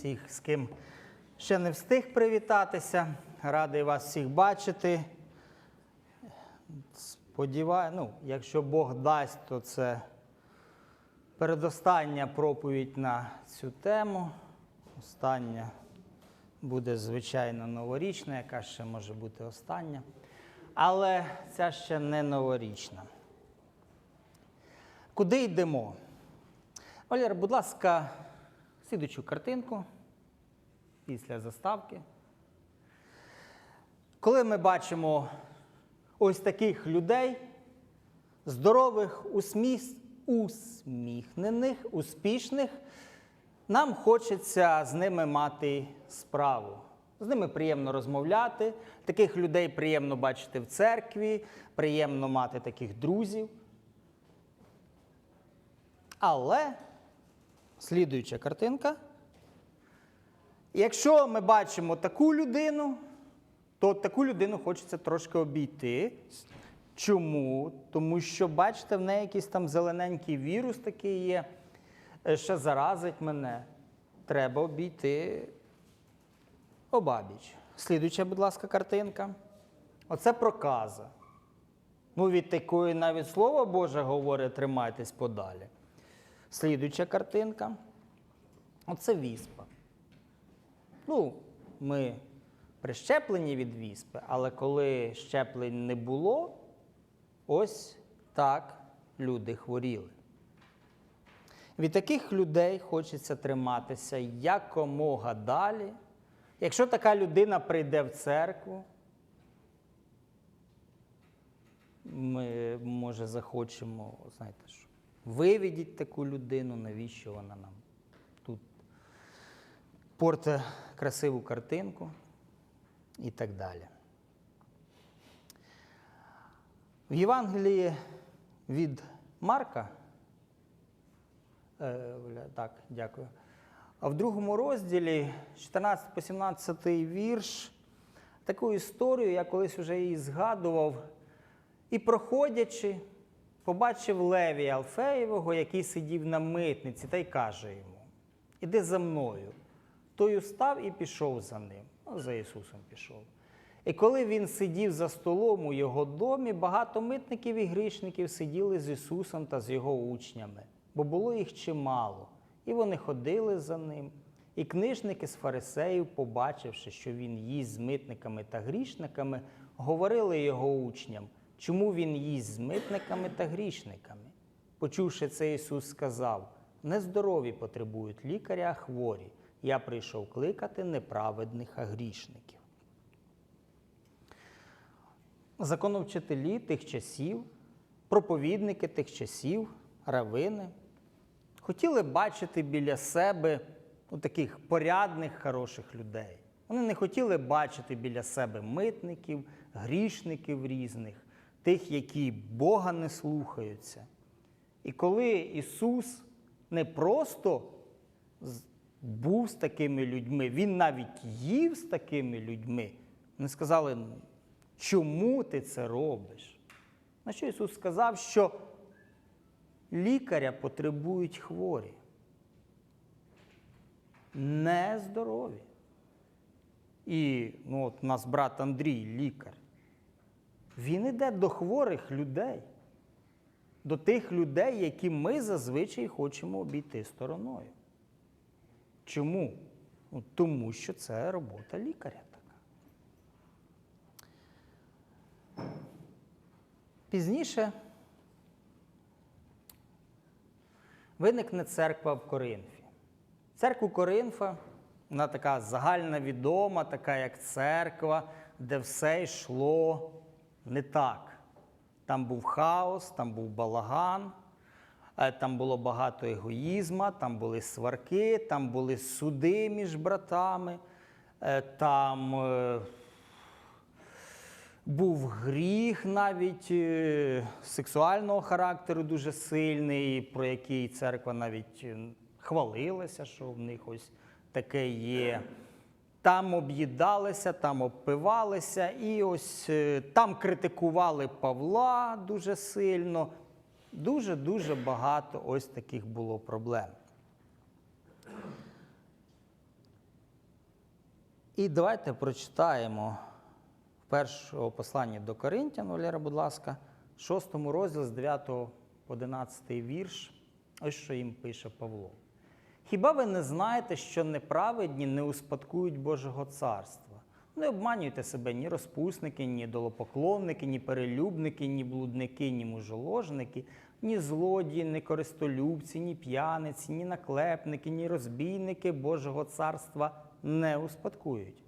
всіх, з ким ще не встиг привітатися. Радий вас всіх бачити. Сподіваю, ну, якщо Бог дасть, то це передостання проповідь на цю тему. Остання буде, звичайно, новорічна, яка ще може бути остання. Але ця ще не новорічна. Куди йдемо? Валер, будь ласка, слідучу картинку після заставки. Коли ми бачимо ось таких людей, здорових, усміс- усміхнених, успішних, нам хочеться з ними мати справу. З ними приємно розмовляти, таких людей приємно бачити в церкві, приємно мати таких друзів. Але слідуюча картинка. Якщо ми бачимо таку людину, то таку людину хочеться трошки обійти. Чому? Тому що, бачите, в неї якийсь там зелененький вірус такий є, е, що заразить мене. Треба обійти обабіч. Слідуюча, будь ласка, картинка. Оце проказа. Ну, від такої навіть слово Боже говорить, тримайтесь подалі. Слідуюча картинка. Оце віспа. Ну, ми прищеплені від віспи, але коли щеплень не було, ось так люди хворіли. Від таких людей хочеться триматися якомога далі. Якщо така людина прийде в церкву, ми, може, захочемо, знаєте що, виведіть таку людину, навіщо вона нам тут порте красиву картинку і так далі. В Євангелії від Марка, е, так, дякую. А в другому розділі, 14 по 17 вірш, таку історію я колись вже її згадував. І проходячи, побачив Левія Алфеєвого, який сидів на митниці, та й каже йому: Іди за мною. Той устав і пішов за ним. Ну, за Ісусом пішов. І коли він сидів за столом у його домі, багато митників і грішників сиділи з Ісусом та з його учнями, бо було їх чимало, і вони ходили за ним. І книжники з фарисеїв, побачивши, що він їсть з митниками та грішниками, говорили його учням, чому він їсть з митниками та грішниками. Почувши це, Ісус сказав: нездорові потребують лікаря, а хворі. Я прийшов кликати неправедних, а грішників. Законовчителі тих часів, проповідники тих часів, равини, хотіли бачити біля себе ну, таких порядних, хороших людей. Вони не хотіли бачити біля себе митників, грішників різних, тих, які Бога не слухаються. І коли Ісус не просто був з такими людьми, Він навіть їв з такими людьми, вони сказали, чому ти це робиш? На що Ісус сказав, що лікаря потребують хворі, не здорові. І ну, от у нас брат Андрій, лікар, він іде до хворих людей, до тих людей, які ми зазвичай хочемо обійти стороною. Чому? Ну, тому що це робота лікаря така. Пізніше виникне церква в Коринфі. Церкву Коринфа, вона така загальна відома, така як церква, де все йшло не так. Там був хаос, там був балаган, е, там було багато егоїзма, там були сварки, там були суди між братами, е, там е, був гріх навіть сексуального характеру дуже сильний, про який церква навіть хвалилася, що в них ось таке є. Там об'їдалися, там обпивалися, і ось е, там критикували Павла дуже сильно. Дуже-дуже багато ось таких було проблем. І давайте прочитаємо першого послання до Коринтян, Валера, будь ласка, 6 розділ з 9 по 11 вірш. Ось що їм пише Павло. Хіба ви не знаєте, що неправедні не успадкують Божого царства? Не обманюйте себе ні розпусники, ні долопоклонники, ні перелюбники, ні блудники, ні мужоложники, ні злодії, ні користолюбці, ні п'яниці, ні наклепники, ні розбійники Божого царства не успадкують.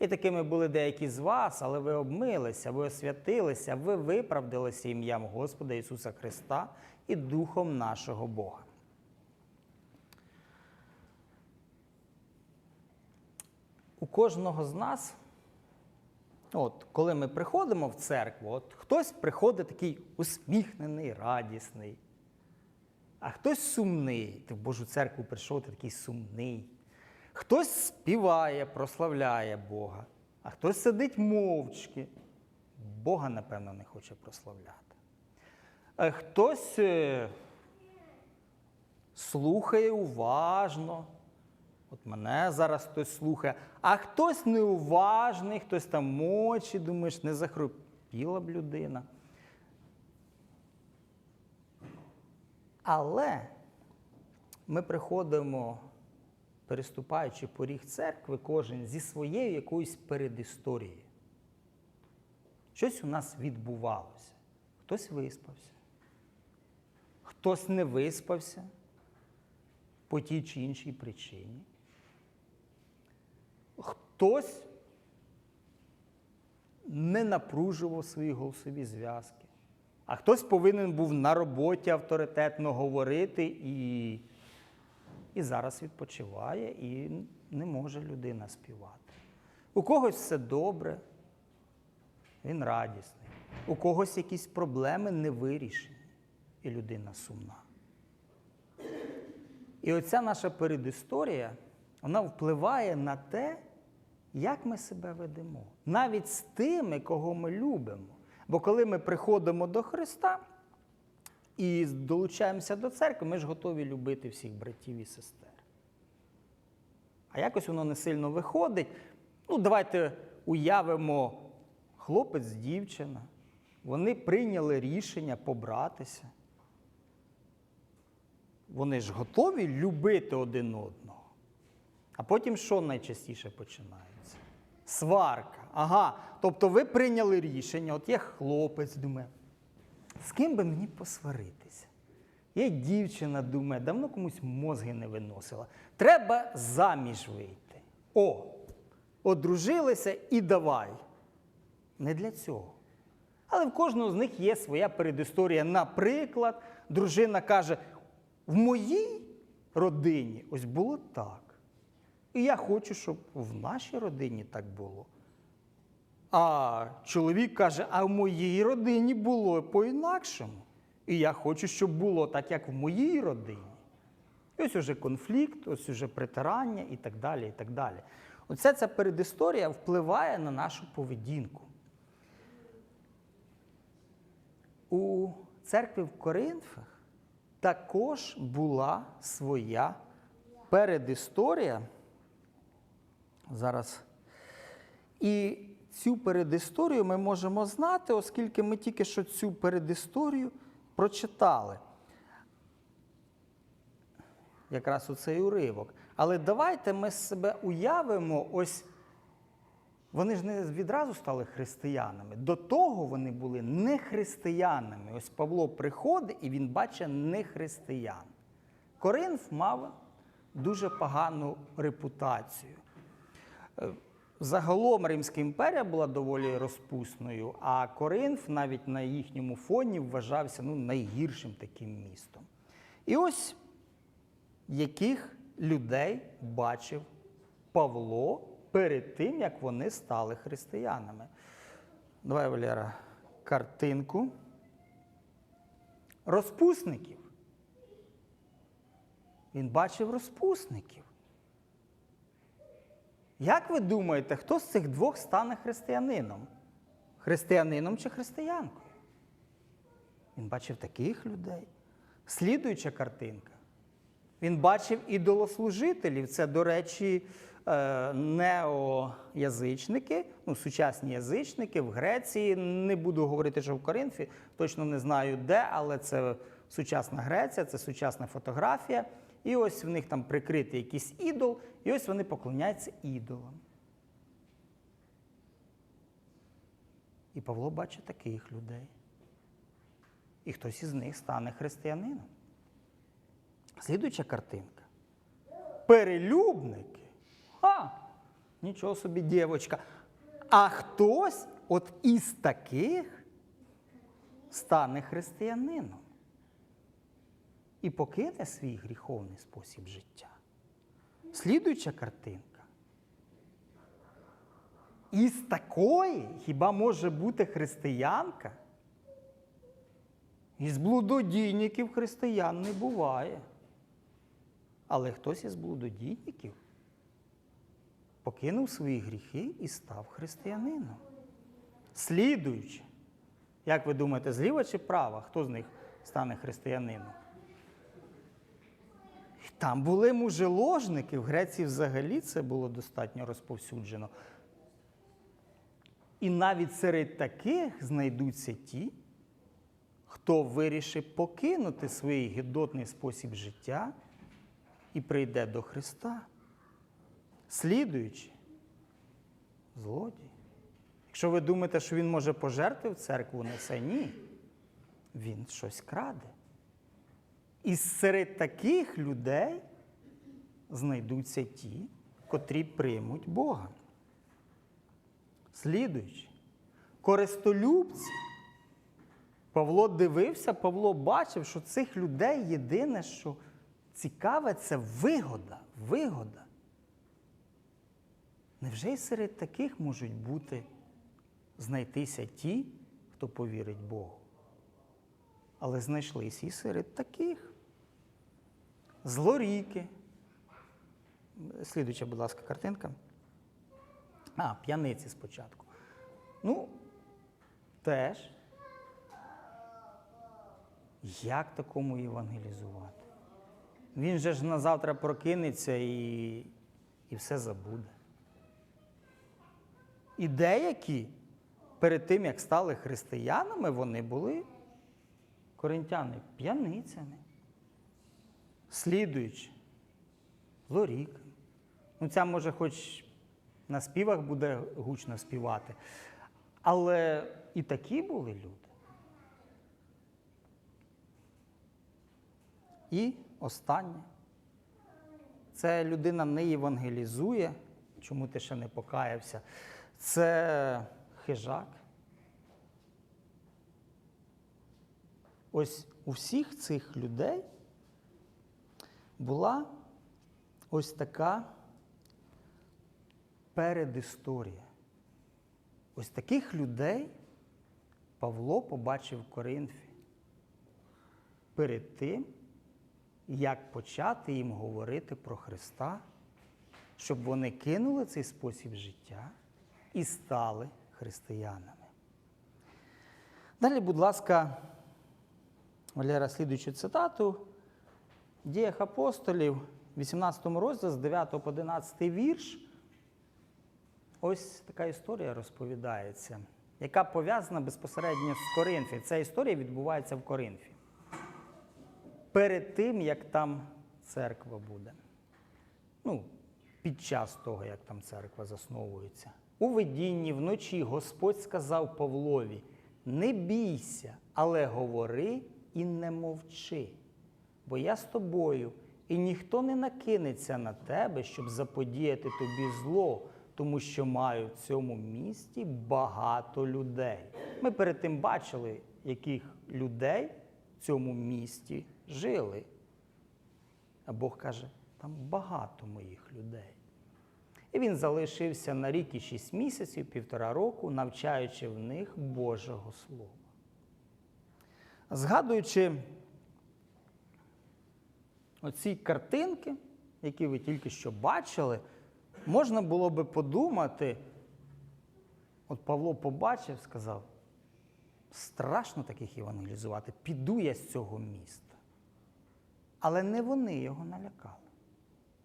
І такими були деякі з вас, але ви обмилися, ви освятилися, ви виправдалися ім'ям Господа Ісуса Христа і Духом нашого Бога. У кожного з нас, от, коли ми приходимо в церкву, от хтось приходить такий усміхнений, радісний, а хтось сумний. Ти в Божу церкву прийшов, ти такий сумний. Хтось співає, прославляє Бога, а хтось сидить мовчки. Бога, напевно, не хоче прославляти. А Хтось е, слухає уважно. От мене зараз хтось слухає, а хтось неуважний, хтось там мочі, думаєш, не захропіла б людина. Але ми приходимо, переступаючи поріг церкви, кожен зі своєю якоюсь передісторією. Щось у нас відбувалося. Хтось виспався, хтось не виспався по тій чи іншій причині. Хтось не напружував свої голосові зв'язки, а хтось повинен був на роботі авторитетно говорити і, і зараз відпочиває, і не може людина співати. У когось все добре, він радісний, у когось якісь проблеми не вирішені, і людина сумна. І оця наша передісторія, вона впливає на те, як ми себе ведемо, навіть з тими, кого ми любимо. Бо коли ми приходимо до Христа і долучаємося до церкви, ми ж готові любити всіх братів і сестер. А якось воно не сильно виходить. Ну, давайте уявимо хлопець, дівчина. Вони прийняли рішення побратися. Вони ж готові любити один одного. А потім що найчастіше починається? Сварка. Ага. Тобто ви прийняли рішення, от є хлопець думає, з ким би мені посваритися? Є дівчина думає, давно комусь мозги не виносила. Треба заміж вийти. О, одружилися і давай. Не для цього. Але в кожного з них є своя передісторія. Наприклад, дружина каже: в моїй родині ось було так. І я хочу, щоб в нашій родині так було. А чоловік каже, а в моїй родині було по-інакшому. І я хочу, щоб було так, як в моїй родині. І ось уже конфлікт, ось уже притирання і так далі. і так далі. Оця ця передісторія впливає на нашу поведінку. У церкві в Коринфах також була своя передісторія. Зараз. І цю передісторію ми можемо знати, оскільки ми тільки що цю передісторію прочитали. Якраз у цей уривок. Але давайте ми себе уявимо, ось вони ж не відразу стали християнами. До того вони були не християнами. Ось Павло приходить і він бачить не християн. Коринф мав дуже погану репутацію. Загалом Римська імперія була доволі розпусною, а Коринф навіть на їхньому фоні вважався ну, найгіршим таким містом. І ось яких людей бачив Павло перед тим, як вони стали християнами. Давай, Валера, картинку. Розпусників. Він бачив розпусників. Як ви думаєте, хто з цих двох стане християнином? Християнином чи християнкою? Він бачив таких людей. Слідуюча картинка. Він бачив ідолослужителів. Це, до речі, е, неоязичники, ну, сучасні язичники в Греції. Не буду говорити, що в Коринфі, точно не знаю де, але це сучасна Греція, це сучасна фотографія. І ось в них там прикритий якийсь ідол, і ось вони поклоняються ідолам. І Павло бачить таких людей. І хтось із них стане християнином. Слідуюча картинка. Перелюбники. А, нічого собі, дівочка. А хтось от із таких стане християнином і покине свій гріховний спосіб життя. Слідуюча картинка. Із такої хіба може бути християнка? Із блудодійників християн не буває. Але хтось із блудодійників покинув свої гріхи і став християнином. Слідуючи, як ви думаєте, зліва чи права, хто з них стане християнином? Там були мужеложники, в Греції взагалі це було достатньо розповсюджено. І навіть серед таких знайдуться ті, хто вирішив покинути свій гідотний спосіб життя і прийде до Христа, слідуючи злодій. Якщо ви думаєте, що він може пожертви в церкву несе, ні. Він щось краде. І серед таких людей знайдуться ті, котрі приймуть Бога. Слідуючи, користолюбці. Павло дивився, Павло бачив, що цих людей єдине, що цікаве, це вигода. Вигода. Невже й серед таких можуть бути знайтися ті, хто повірить Богу? Але знайшлися і серед таких. Злоріки. Слідуюча, будь ласка, картинка. А, п'яниці спочатку. Ну, теж. Як такому євангелізувати? Він же ж на завтра прокинеться і, і все забуде. І деякі перед тим, як стали християнами, вони були коринтяни п'яницями, слідуючи, злоріками. Ну, ця може хоч на співах буде гучно співати. Але і такі були люди. І останнє. Це людина не євангелізує, чому ти ще не покаявся. Це хижак. Ось у всіх цих людей була ось така передісторія. Ось таких людей Павло побачив в Коринфі перед тим, як почати їм говорити про Христа, щоб вони кинули цей спосіб життя і стали християнами. Далі, будь ласка, Валера, слідуючу цитату. Діях апостолів, 18 розділ з 9 по 11 вірш. Ось така історія розповідається, яка пов'язана безпосередньо з Коринфі. Ця історія відбувається в Коринфі. Перед тим, як там церква буде. Ну, під час того, як там церква засновується. У видінні вночі Господь сказав Павлові: не бійся, але говори і не мовчи, бо я з тобою, і ніхто не накинеться на тебе, щоб заподіяти тобі зло, тому що маю в цьому місті багато людей. Ми перед тим бачили, яких людей в цьому місті жили. А Бог каже, там багато моїх людей. І він залишився на рік і шість місяців, півтора року, навчаючи в них Божого Слова. Згадуючи оці картинки, які ви тільки що бачили, можна було би подумати, от Павло побачив, сказав, страшно таких евангелізувати, піду я з цього міста. Але не вони його налякали.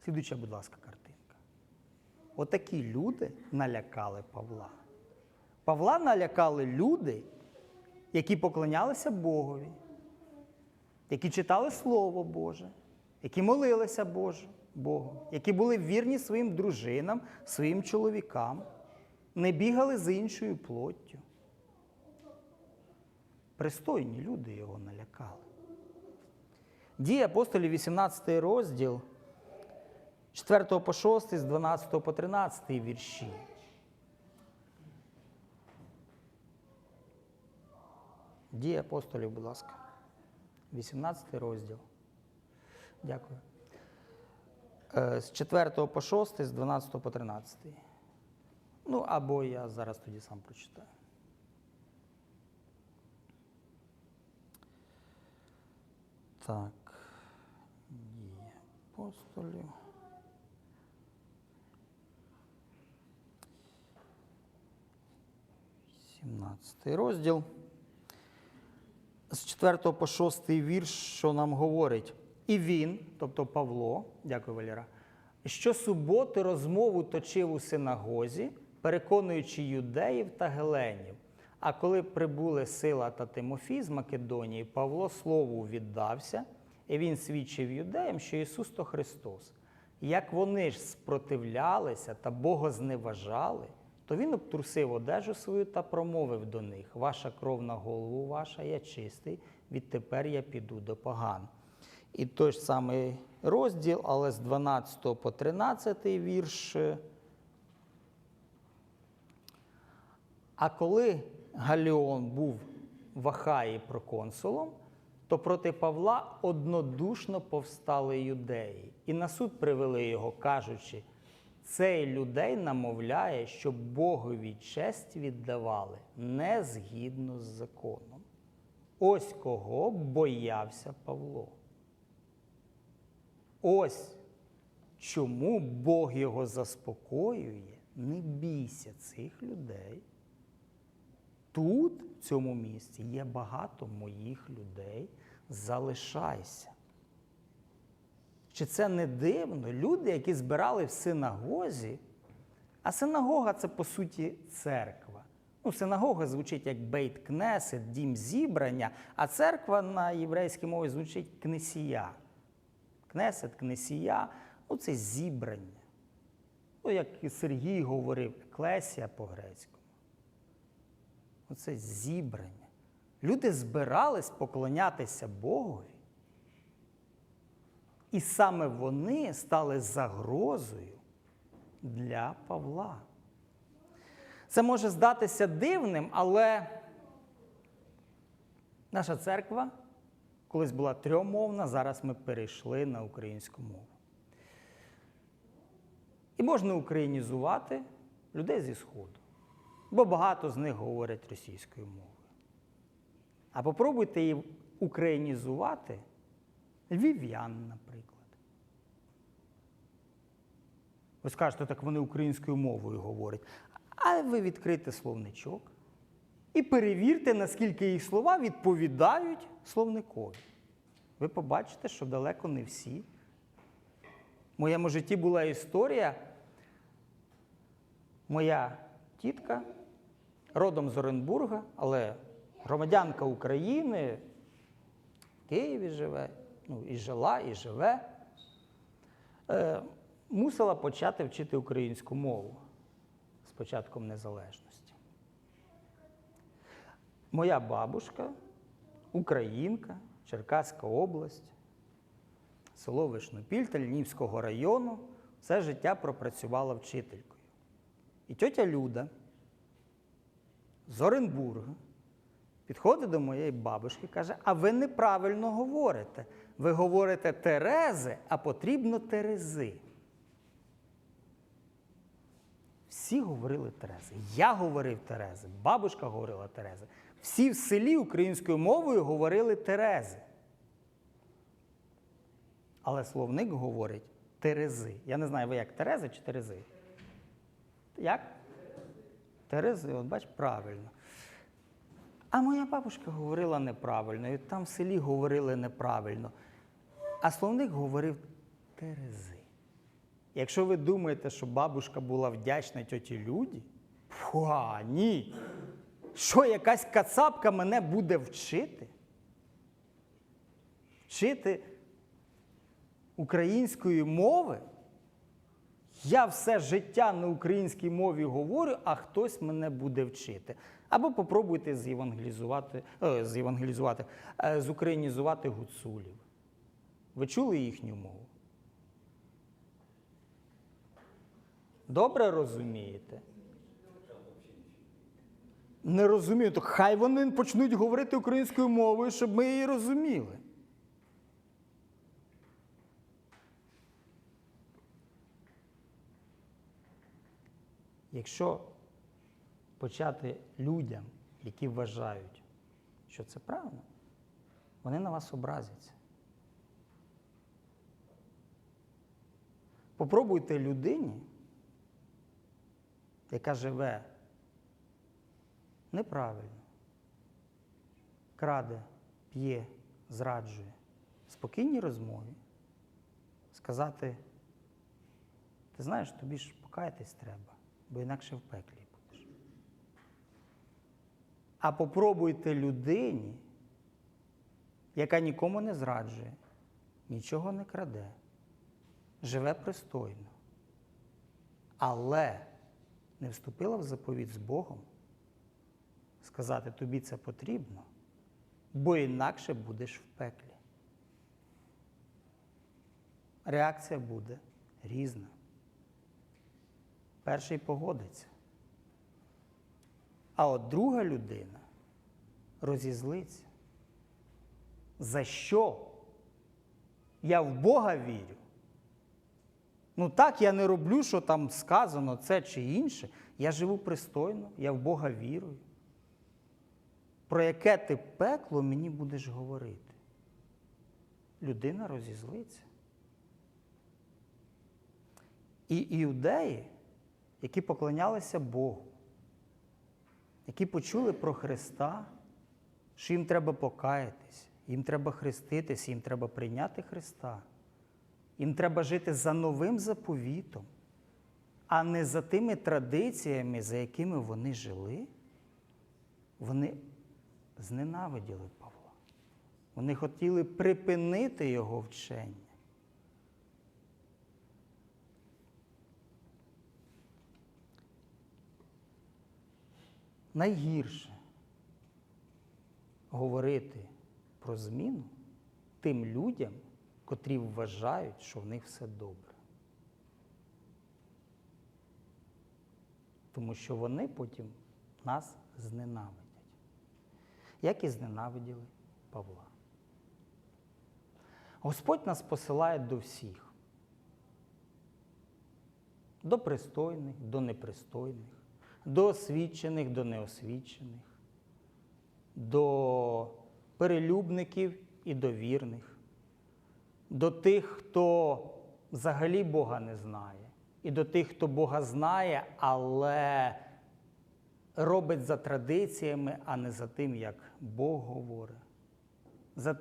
Слідуюча, будь ласка, картинка. Отакі люди налякали Павла. Павла налякали люди, які поклонялися Богові, які читали Слово Боже, які молилися Боже, Богу, які були вірні своїм дружинам, своїм чоловікам, не бігали з іншою плоттю. Пристойні люди його налякали. Дії апостолів, 18 розділ, 4 по 6, з 12 по 13 вірші. Дії апостолів, будь ласка. 18 розділ. Дякую. Е, З 4 по 6, з 12 по 13. Ну, або я зараз тоді сам прочитаю. Так. Дії апостолів. Сімнадцятий розділ. З 4 по 6 вірш, що нам говорить. І він, тобто Павло, дякую, Валіра, щосуботи розмову точив у синагозі, переконуючи юдеїв та геленів. А коли прибули Сила та Тимофій з Македонії, Павло слову віддався, і він свідчив юдеям, що Ісус то Христос. Як вони ж спротивлялися та Бога зневажали, то він обтрусив одежу свою та промовив до них: Ваша кров на голову ваша, я чистий, відтепер я піду до поган. І той ж самий розділ, але з 12 по 13 вірш. А коли Галіон був в Ахаї проконсулом, то проти Павла однодушно повстали юдеї, і на суд привели його, кажучи, цей людей намовляє, щоб Богові честь віддавали не згідно з законом. Ось кого боявся Павло. Ось чому Бог його заспокоює, не бійся цих людей. Тут, в цьому місці, є багато моїх людей. Залишайся. Чи це не дивно? Люди, які збирали в синагозі, а синагога це по суті церква. Ну, синагога звучить як бейт кнесет, дім зібрання, а церква на єврейській мові звучить кнесія. Кнесет, кнесія ну це зібрання. Ну, як і Сергій говорив, еклесія по-грецькому. Оце зібрання. Люди збирались поклонятися Богові. І саме вони стали загрозою для Павла. Це може здатися дивним, але наша церква колись була трьомовна, зараз ми перейшли на українську мову. І можна українізувати людей зі Сходу, бо багато з них говорять російською мовою. А попробуйте її українізувати львів'ян, наприклад. Ви скажете, так вони українською мовою говорять. А ви відкрите словничок і перевірте, наскільки їх слова відповідають словникові. Ви побачите, що далеко не всі. В моєму житті була історія. Моя тітка родом з Оренбурга, але громадянка України в Києві живе, ну, і жила, і живе, е, мусила почати вчити українську мову з початком незалежності. Моя бабушка, українка, Черкаська область, село Вишнопіль Тальнівського району, все життя пропрацювала вчителькою. І тьотя Люда з Оренбурга підходить до моєї бабушки і каже: А ви неправильно говорите. Ви говорите Терези, а потрібно Терези. Всі говорили Терези. Я говорив Терези, бабушка говорила Терези. Всі в селі українською мовою говорили Терези. Але словник говорить Терези. Я не знаю, ви як Терези чи Терези? Як? Терези, от бач, правильно. А моя бабушка говорила неправильно, і там в селі говорили неправильно. А словник говорив Терези. Якщо ви думаєте, що бабушка була вдячна тьоті Люді, фуа, ні. Що якась кацапка мене буде вчити? Вчити української мови? Я все життя на українській мові говорю, а хтось мене буде вчити. Або попробуйте зєвангелізувати, е, зєвангелізувати, е, зукраїнізувати гуцулів. Ви чули їхню мову? Добре розумієте? Не розумію, то хай вони почнуть говорити українською мовою, щоб ми її розуміли. Якщо почати людям, які вважають, що це правильно, вони на вас образяться. Попробуйте людині, яка живе неправильно, краде, п'є, зраджує, спокійній розмові, сказати, ти знаєш, тобі ж покаятись треба, бо інакше в пеклі будеш. А попробуйте людині, яка нікому не зраджує, нічого не краде, живе пристойно, але не вступила в заповідь з Богом, сказати, тобі це потрібно, бо інакше будеш в пеклі. Реакція буде різна. Перший погодиться. А от друга людина розізлиться. За що? Я в Бога вірю. Ну так я не роблю, що там сказано це чи інше. Я живу пристойно, я в Бога вірую. Про яке ти пекло мені будеш говорити? Людина розізлиться. І іудеї, які поклонялися Богу, які почули про Христа, що їм треба покаятись, їм треба хреститись, їм треба прийняти Христа. Їм треба жити за новим заповітом, а не за тими традиціями, за якими вони жили. Вони зненавиділи Павла. Вони хотіли припинити його вчення. Найгірше говорити про зміну тим людям, котрі вважають, що в них все добре. Тому що вони потім нас зненавидять. Як і зненавиділи Павла. Господь нас посилає до всіх. До пристойних, до непристойних, до освічених, до неосвічених, до перелюбників і до вірних до тих, хто взагалі Бога не знає, і до тих, хто Бога знає, але робить за традиціями, а не за тим, як Бог говорить. За...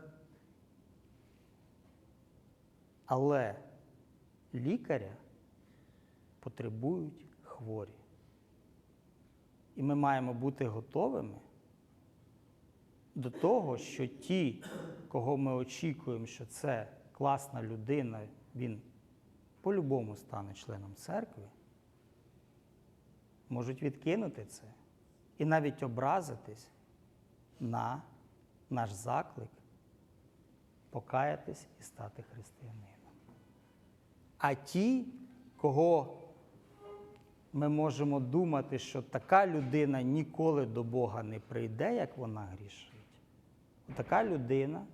Але лікаря потребують хворі. І ми маємо бути готовими до того, що ті, кого ми очікуємо, що це класна людина, він по-любому стане членом церкви, можуть відкинути це і навіть образитись на наш заклик покаятись і стати християнином. А ті, кого ми можемо думати, що така людина ніколи до Бога не прийде, як вона грішить, така людина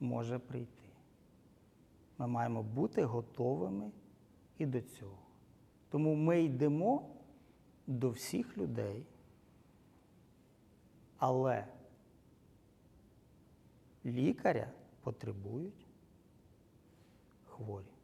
може прийти. Ми маємо бути готовими і до цього. Тому ми йдемо до всіх людей, але лікаря потребують хворі.